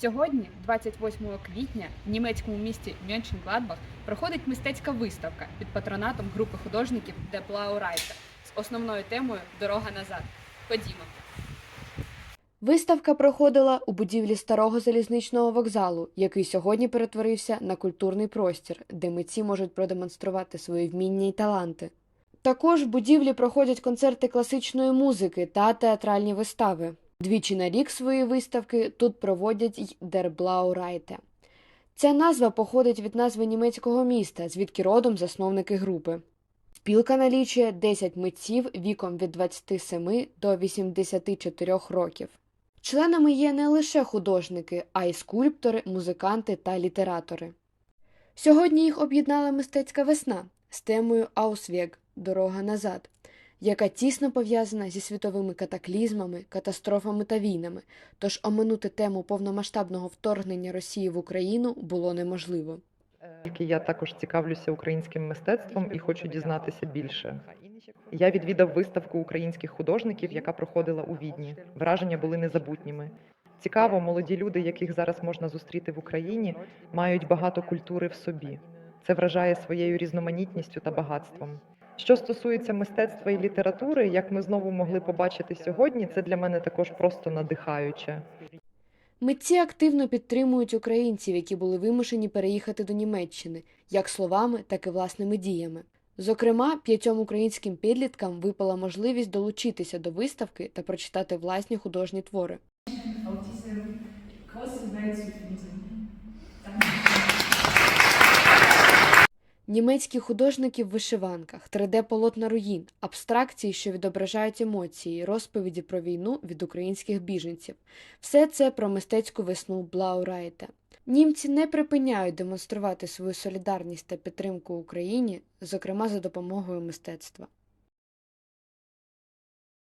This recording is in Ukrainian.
Сьогодні, 28 квітня, в німецькому місті Мьонченгладбах проходить мистецька виставка під патронатом групи художників Blau Reiter з основною темою Дорога назад. Ходімо. Виставка проходила у будівлі старого залізничного вокзалу, який сьогодні перетворився на культурний простір, де митці можуть продемонструвати свої вміння й таланти. Також в будівлі проходять концерти класичної музики та театральні вистави. Двічі на рік свої виставки тут проводять й Reiter. Ця назва походить від назви німецького міста, звідки родом засновники групи. Спілка налічує 10 митців віком від 27 до 84 років. Членами є не лише художники, а й скульптори, музиканти та літератори. Сьогодні їх об'єднала мистецька весна з темою Аусвєг Дорога назад, яка тісно пов'язана зі світовими катаклізмами, катастрофами та війнами, тож оминути тему повномасштабного вторгнення Росії в Україну було неможливо. Оскільки я також цікавлюся українським мистецтвом і хочу дізнатися більше. Я відвідав виставку українських художників, яка проходила у Відні. Враження були незабутніми. Цікаво, молоді люди, яких зараз можна зустріти в Україні, мають багато культури в собі. Це вражає своєю різноманітністю та багатством. Що стосується мистецтва і літератури, як ми знову могли побачити сьогодні, це для мене також просто надихаюче. Митці активно підтримують українців, які були вимушені переїхати до Німеччини, як словами, так і власними діями. Зокрема, п'ятьом українським підліткам випала можливість долучитися до виставки та прочитати власні художні твори. Німецькі художники в вишиванках, 3D-полотна руїн, абстракції, що відображають емоції, розповіді про війну від українських біженців. Все це про мистецьку весну Блаурайта. Німці не припиняють демонструвати свою солідарність та підтримку Україні, зокрема за допомогою мистецтва.